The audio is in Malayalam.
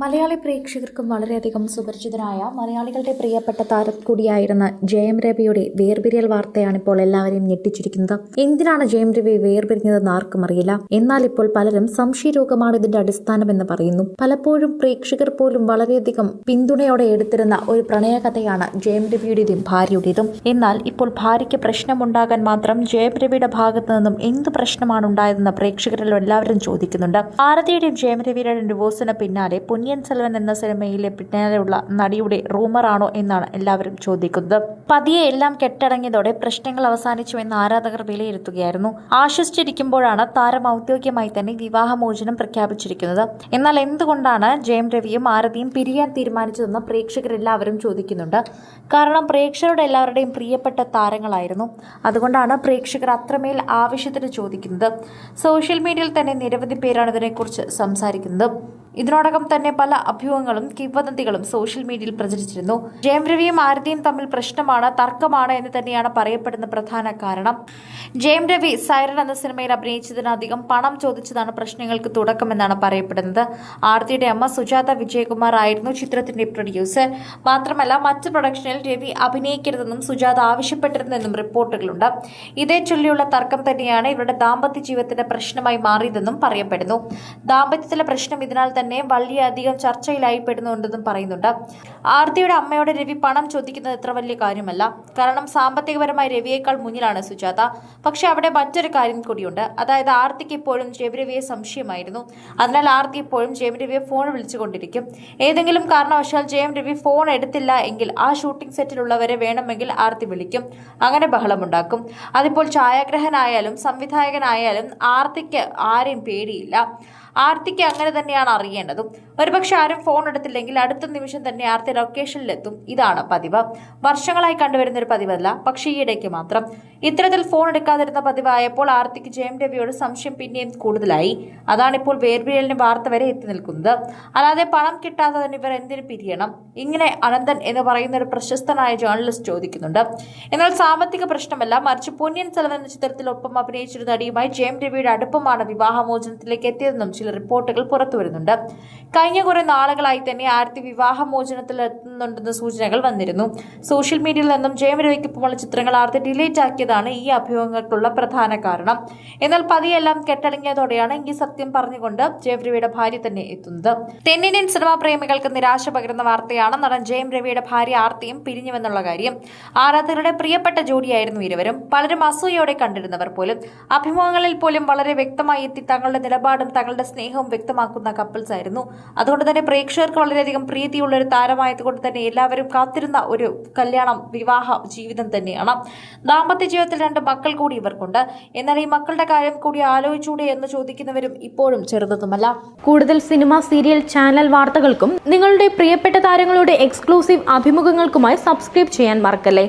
മലയാളി പ്രേക്ഷകർക്കും വളരെയധികം സുപരിചിതനായ മലയാളികളുടെ പ്രിയപ്പെട്ട താരം കൂടിയായിരുന്ന ജയം രവിയുടെ വേർപിരിയൽ വാർത്തയാണ് ഇപ്പോൾ എല്ലാവരെയും ഞെട്ടിച്ചിരിക്കുന്നത്. എന്തിനാണ് ജയം രവി വേർപിരിഞ്ഞതെന്ന് ആർക്കും അറിയില്ല. എന്നാൽ ഇപ്പോൾ പലരും സംശയരോഗമാണ് ഇതിന്റെ അടിസ്ഥാനമെന്ന് പറയുന്നു. പലപ്പോഴും പ്രേക്ഷകർ പോലും വളരെയധികം പിന്തുണയോടെ എടുത്തിരുന്ന ഒരു പ്രണയകഥയാണ് ജയം രവിയുടേതും ഭാര്യയുടേതും. എന്നാൽ ഇപ്പോൾ ഭാര്യയ്ക്ക് പ്രശ്നമുണ്ടാകാൻ മാത്രം ജയം രവിയുടെ ഭാഗത്തു നിന്നും എന്ത് പ്രശ്നമാണ് ഉണ്ടായതെന്ന് പ്രേക്ഷകരിൽ എല്ലാവരും ചോദിക്കുന്നുണ്ട്. ഭാരതിയുടെയും ജയം രവിയുടെയും ഡിവോഴ്സിന് പിന്നാലെ പൊന്നിയൻ സെൽവൻ എന്ന സിനിമയിലെ പിന്നാലെയുള്ള നടിയുടെ റൂമറാണോ എന്നാണ് എല്ലാവരും ചോദിക്കുന്നത്. പതിയെ എല്ലാം കെട്ടടങ്ങിയതോടെ പ്രശ്നങ്ങൾ അവസാനിച്ചു എന്ന് ആരാധകർ വിലയിരുത്തുകയായിരുന്നു. ആശ്വസിച്ചിരിക്കുമ്പോഴാണ് താരം ഔദ്യോഗികമായി തന്നെ വിവാഹമോചനം പ്രഖ്യാപിച്ചിരിക്കുന്നത്. എന്നാൽ എന്തുകൊണ്ടാണ് ജയം രവിയും ആരതിയും പിരിയാൻ തീരുമാനിച്ചതെന്ന് പ്രേക്ഷകരെല്ലാവരും ചോദിക്കുന്നുണ്ട്. കാരണം പ്രേക്ഷകരുടെ എല്ലാവരുടെയും പ്രിയപ്പെട്ട താരങ്ങളായിരുന്നു. അതുകൊണ്ടാണ് പ്രേക്ഷകർ അത്രമേൽ ആവശ്യത്തിന് ചോദിക്കുന്നത്. സോഷ്യൽ മീഡിയയിൽ തന്നെ നിരവധി പേരാണ് ഇതിനെക്കുറിച്ച് സംസാരിക്കുന്നത്. ഇതിനോടകം തന്നെ പല അഭ്യൂഹങ്ങളും കിംവദന്തികളും സോഷ്യൽ മീഡിയയിൽ പ്രചരിച്ചിരുന്നു. ജയം രവിയും ആരതിയും തമ്മിൽ പ്രശ്നമാണ് തർക്കമാണ് എന്ന് തന്നെയാണ് പറയപ്പെടുന്ന പ്രധാന കാരണം. ജയം രവി സൈറൻ എന്ന സിനിമയിൽ അഭിനയിച്ചതിനധികം പണം ചോദിച്ചതാണ് പ്രശ്നങ്ങൾക്ക് തുടക്കമെന്നാണ് പറയപ്പെടുന്നത്. ആരതിയുടെ അമ്മ സുജാത വിജയകുമാർ ആയിരുന്നു ചിത്രത്തിന്റെ പ്രൊഡ്യൂസർ. മാത്രമല്ല മറ്റ് പ്രൊഡക്ഷനിൽ രവി അഭിനയിക്കരുതെന്നും സുജാത ആവശ്യപ്പെട്ടിരുന്നെന്നും റിപ്പോർട്ടുകളുണ്ട്. ഇതേ ചൊല്ലിയുള്ള തർക്കം തന്നെയാണ് ഇവരുടെ ദാമ്പത്യ ജീവിതത്തിന്റെ പ്രശ്നമായി മാറിയതെന്നും പറയപ്പെടുന്നു. ദാമ്പത്യത്തിലെ പ്രശ്നം ഇതിനാൽ തന്നെ വളരെയധികം ചർച്ചയിലായി പെടുന്നുണ്ടെന്നും പറയുന്നുണ്ട്. ആർത്തിയുടെ അമ്മയോട് രവി പണം ചോദിക്കുന്നത് എത്ര വലിയ കാര്യമല്ല. കാരണം സാമ്പത്തികപരമായി രവിയേക്കാൾ മുന്നിലാണ് സുജാത. പക്ഷെ അവിടെ മറ്റൊരു കാര്യം കൂടിയുണ്ട്. അതായത് ആർത്തിക്ക് ഇപ്പോഴും ജയരവിയെ സംശയമായിരുന്നു. അതിനാൽ ആർത്തി ഇപ്പോഴും ജയം രവിയെ ഫോൺ വിളിച്ചുകൊണ്ടിരിക്കും. ഏതെങ്കിലും കാരണവശാൽ ജയം രവി ഫോൺ എടുത്തില്ല എങ്കിൽ ആ ഷൂട്ടിംഗ് സെറ്റിലുള്ളവരെ വേണമെങ്കിൽ ആർത്തി വിളിക്കും. അങ്ങനെ ബഹളമുണ്ടാക്കും. അതിപ്പോൾ ഛായാഗ്രഹനായാലും സംവിധായകനായാലും ആർത്തിക്ക് ആരെയും പേടിയില്ല. ആർത്തിക്ക് അങ്ങനെ തന്നെയാണ് അറിയേണ്ടതും. ഒരുപക്ഷെ ആരും ഫോൺ എടുത്തില്ലെങ്കിൽ അടുത്ത നിമിഷം തന്നെ ആർത്തി ലൊക്കേഷനിലെത്തും ഇതാണ് പതിവ്. വർഷങ്ങളായി കണ്ടുവരുന്ന ഒരു പതിവല്ല പക്ഷേ ഈയിടയ്ക്ക് മാത്രം. ഇത്തരത്തിൽ ഫോൺ എടുക്കാതിരുന്ന പതിവായപ്പോൾ ആർത്തിക്ക് ജയം രവിയോട് സംശയം പിന്നെയും കൂടുതലായി. അതാണിപ്പോൾ വേർപിഴലിന് വാർത്ത വരെ എത്തി നിൽക്കുന്നത്. അല്ലാതെ പണം കിട്ടാതെ തന്നെ ഇവർ എന്തിനു പിരിയണം? ഇങ്ങനെ അനന്തൻ എന്ന് പറയുന്ന ഒരു പ്രശസ്തനായ ജേർണലിസ്റ്റ് ചോദിക്കുന്നുണ്ട്. എന്നാൽ സാമ്പത്തിക പ്രശ്നമല്ല മറിച്ച് പൊന്നിയൻ സെലവൻ എന്ന ചിത്രത്തിൽ ഒപ്പം അഭിനയിച്ചിരുന്ന നടിയുമായി ജയം രവിയുടെ അടുപ്പമാണ് വിവാഹമോചനത്തിലേക്ക് എത്തിയതെന്നും ചില റിപ്പോർട്ടുകൾ പുറത്തുവരുന്നുണ്ട് കഴിഞ്ഞ കുറെ നാളുകളായി തന്നെ ആരതി വിവാഹമോചനത്തിൽ എത്തുന്നുണ്ടെന്ന സൂചനകൾ വന്നിരുന്നു. സോഷ്യൽ മീഡിയയിൽ നിന്നും ജയം രവിക്കൊപ്പമുള്ള ചിത്രങ്ങൾ ആർത്തി ഡിലീറ്റ് ആക്കിയതാണ് ഈ അഭിമുഖങ്ങൾക്കുള്ള പ്രധാന കാരണം. എന്നാൽ പതിയെല്ലാം കെട്ടടങ്ങിയതോടെയാണ് ഈ സത്യം പറഞ്ഞുകൊണ്ട് ജയം രവിയുടെ ഭാര്യ തന്നെ എത്തുന്നത്. തെന്നിന്ത്യൻ സിനിമാ പ്രേമികൾക്ക് നിരാശ പകരുന്ന വാർത്തയാണ് നടൻ ജയം രവിയുടെ ഭാര്യ ആർത്തിയും പിരിഞ്ഞുവെന്നുള്ള കാര്യം. ആരാധകരുടെ പ്രിയപ്പെട്ട ജോഡിയായിരുന്നു ഇരുവരും. പലരും അസൂയോടെ കണ്ടിരുന്നവർ പോലും. അഭിമുഖങ്ങളിൽ പോലും വളരെ വ്യക്തമായി എത്തി തങ്ങളുടെ നിലപാടും തങ്ങളുടെ സ്നേഹവും വ്യക്തമാക്കുന്ന കപ്പിൾസ് ആയിരുന്നു. അതുകൊണ്ട് തന്നെ പ്രേക്ഷകർക്ക് വളരെയധികം പ്രീതിയുള്ള ഒരു താരമായതുകൊണ്ട് തന്നെ എല്ലാവരും കാത്തിരുന്ന ഒരു കല്യാണം വിവാഹ ജീവിതം തന്നെയാണ്. ദാമ്പത്യ ജീവിതത്തിൽ രണ്ട് മക്കൾ കൂടി ഇവർക്കുണ്ട്. എന്നാൽ ഈ മക്കളുടെ കാര്യം കൂടി ആലോചിച്ചൂടെ എന്ന് ചോദിക്കുന്നവരും ഇപ്പോഴും ചെറുതുമല്ല. കൂടുതൽ സിനിമ സീരിയൽ ചാനൽ വാർത്തകൾക്കും നിങ്ങളുടെ പ്രിയപ്പെട്ട താരങ്ങളുടെ എക്സ്ക്ലൂസീവ് അഭിമുഖങ്ങൾക്കുമായി സബ്സ്ക്രൈബ് ചെയ്യാൻ മറക്കല്ലേ?